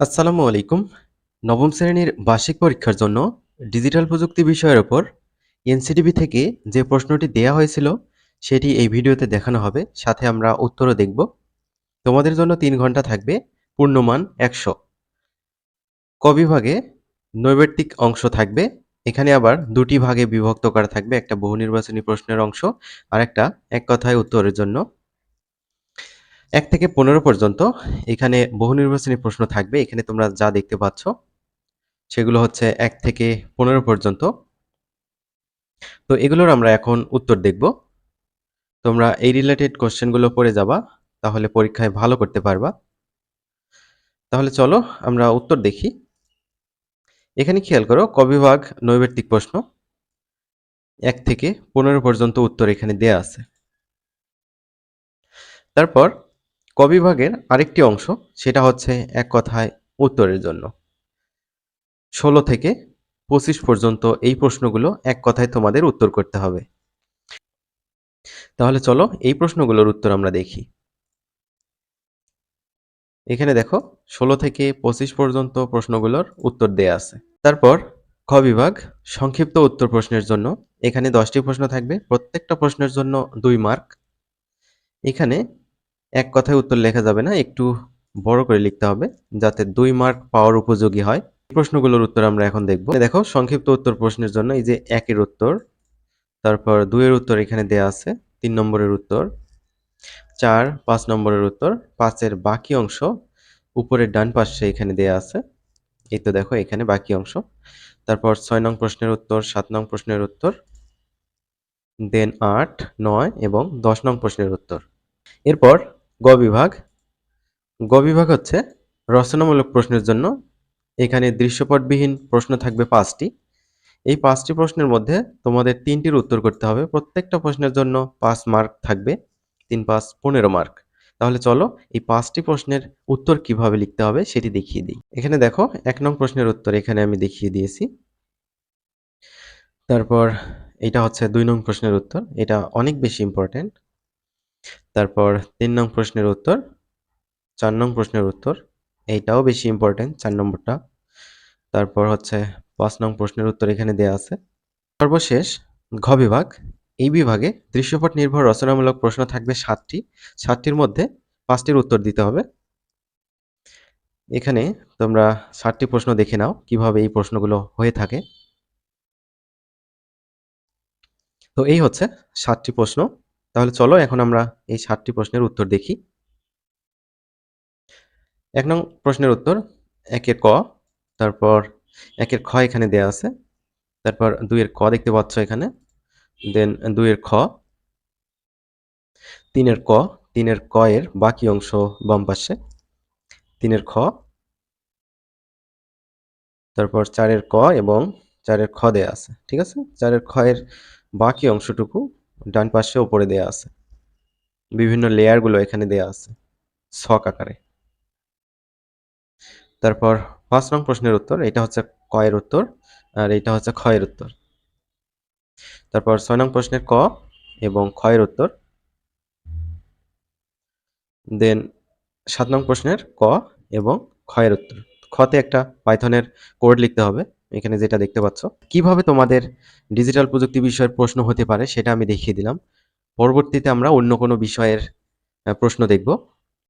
আসসালামু আলাইকুম। নবম শ্রেণির বার্ষিক পরীক্ষার জন্য ডিজিটাল প্রযুক্তি বিষয়ের ওপর এনসিটিভি থেকে যে প্রশ্নটি দেয়া হয়েছিল, সেটি এই ভিডিওতে দেখানো হবে। সাথে আমরা উত্তরও দেখব। তোমাদের জন্য তিন ঘণ্টা থাকবে, পূর্ণমান একশো। ক বিভাগে নৈবেত্তিক অংশ থাকবে। এখানে আবার দুটি ভাগে বিভক্ত করা থাকবে, একটা বহু নির্বাচনী প্রশ্নের অংশ আর একটা এক কথায় উত্তরের জন্য। এক থেকে পনেরো পর্যন্ত এখানে বহু নির্বাচনী প্রশ্ন থাকবে। এখানে তোমরা যা দেখতে পাচ্ছ, সেগুলো হচ্ছে এক থেকে পনেরো পর্যন্ত। তো এগুলোর আমরা এখন উত্তর দেখব। তোমরা এই রিলেটেড কোশ্চেনগুলো পড়ে যাবা, তাহলে পরীক্ষায় ভালো করতে পারবা। তাহলে চলো আমরা উত্তর দেখি। এখানে খেয়াল করো, কবিভাগ নৈবেত্তিক প্রশ্ন। এক থেকে পনেরো পর্যন্ত উত্তর এখানে দেয়া আছে। তারপর কবিভাগের আরেকটি অংশ, সেটা হচ্ছে এক কথায় উত্তরের জন্য। ষোলো থেকে পঁচিশ পর্যন্ত এই প্রশ্নগুলো এক কথায় তোমাদের উত্তর করতে হবে। তাহলে চলো এই প্রশ্নগুলোর উত্তর আমরা দেখি। এখানে দেখো, ষোলো থেকে পঁচিশ পর্যন্ত প্রশ্নগুলোর উত্তর দেয়া আছে। তারপর খ বিভাগ সংক্ষিপ্ত উত্তর প্রশ্নের জন্য, এখানে দশটি প্রশ্ন থাকবে, প্রত্যেকটা প্রশ্নের জন্য দুই মার্ক। এখানে এক কথায় উত্তর লেখা যাবে না, একটু বড় করে লিখতে হবে যাতে দুই মার্ক পাওয়ার উপযোগী হয়। প্রশ্নগুলোর উত্তর আমরা এখন দেখব। দেখো, সংক্ষিপ্ত উত্তর প্রশ্নের জন্য এই যে একের উত্তর, তারপর দুইয়ের উত্তর এখানে দেয়া আছে, তিন নম্বরের উত্তর, চার, পাঁচ নম্বরের উত্তর, পাঁচের বাকি অংশ, উপরের ডান পাশে এখানে দেয়া আছে, এই তো দেখো এখানে বাকি অংশ। তারপর ছয় নং প্রশ্নের উত্তর, সাত নং প্রশ্নের উত্তর দেন আট, নয় এবং দশ নং প্রশ্নের উত্তর। এরপর গ বিভাগ। গ বিভাগ হচ্ছে রচনামূলক প্রশ্নের জন্য এখানে দৃশ্যপটবিহীন প্রশ্ন থাকবে পাঁচটি। এই পাঁচটি প্রশ্নের মধ্যে তোমাদের তিনটির উত্তর করতে হবে। প্রত্যেকটা প্রশ্নের জন্য পাঁচ মার্ক থাকবে, তিন, পাঁচ, পনেরো মার্ক। তাহলে চলো এই পাঁচটি প্রশ্নের উত্তর কীভাবে লিখতে হবে সেটি দেখিয়ে দিই। এখানে দেখো, এক নং প্রশ্নের উত্তর এখানে আমি দেখিয়ে দিয়েছি। তারপর এটা হচ্ছে দুই নং প্রশ্নের উত্তর। এটা অনেক বেশি ইম্পর্টেন্ট তারপর তিন নং প্রশ্নের উত্তর, চার নং প্রশ্নের উত্তর, এইটাও বেশি ইম্পর্টেন্ট চার নম্বরটা। তারপর হচ্ছে পাঁচ নং প্রশ্নের উত্তর এখানে দেওয়া আছে। সর্বশেষ, ঘ বিভাগ, এই বিভাগে দৃশ্যপট নির্ভর রচনামূলক প্রশ্ন থাকবে সাতটি। সাতটির মধ্যে পাঁচটির উত্তর দিতে হবে। এখানে তোমরা সাতটি প্রশ্ন দেখে নাও, কীভাবে এই প্রশ্নগুলো হয়ে থাকে। তো এই হচ্ছে সাতটি প্রশ্ন। তাহলে চলো এখন আমরা এই সাতটি প্রশ্নের উত্তর দেখি। এক নং প্রশ্নের উত্তর, একের ক, তারপর একের খ এখানে দেয়া আছে, তারপর দুইয়ের ক দেখতে পাচ্ছ এখানে দেন দুইয়ের খ, তিনের ক তিনের ক এর বাকি অংশ বাম পাশে, তিনের খ, তারপর চারের ক এবং চারের খ দেয়া আছে, ঠিক আছে? চারের খ এর বাকি অংশটুকু ডান পাশে ওপরে দেয়া আছে। বিভিন্ন লেয়ারগুলো এখানে দেয়া আছে, ছক আকারে। তারপর পাঁচ নং প্রশ্নের উত্তর, এটা হচ্ছে কয়ের উত্তর আর এটা হচ্ছে ক্ষয়ের উত্তর। তারপর ছয় নং প্রশ্নের ক এবং ক্ষয়ের উত্তর। দেন সাত নং প্রশ্নের ক এবং ক্ষয়ের উত্তর। খতে একটা পাইথনের কোড লিখতে হবে। এখানে যেটা দেখতে পাচ্ছ, কীভাবে তোমাদের ডিজিটাল প্রযুক্তি বিষয়ের প্রশ্ন হতে পারে সেটা আমি দেখিয়ে দিলাম। পরবর্তীতে আমরা অন্য কোনো বিষয়ের প্রশ্ন দেখব।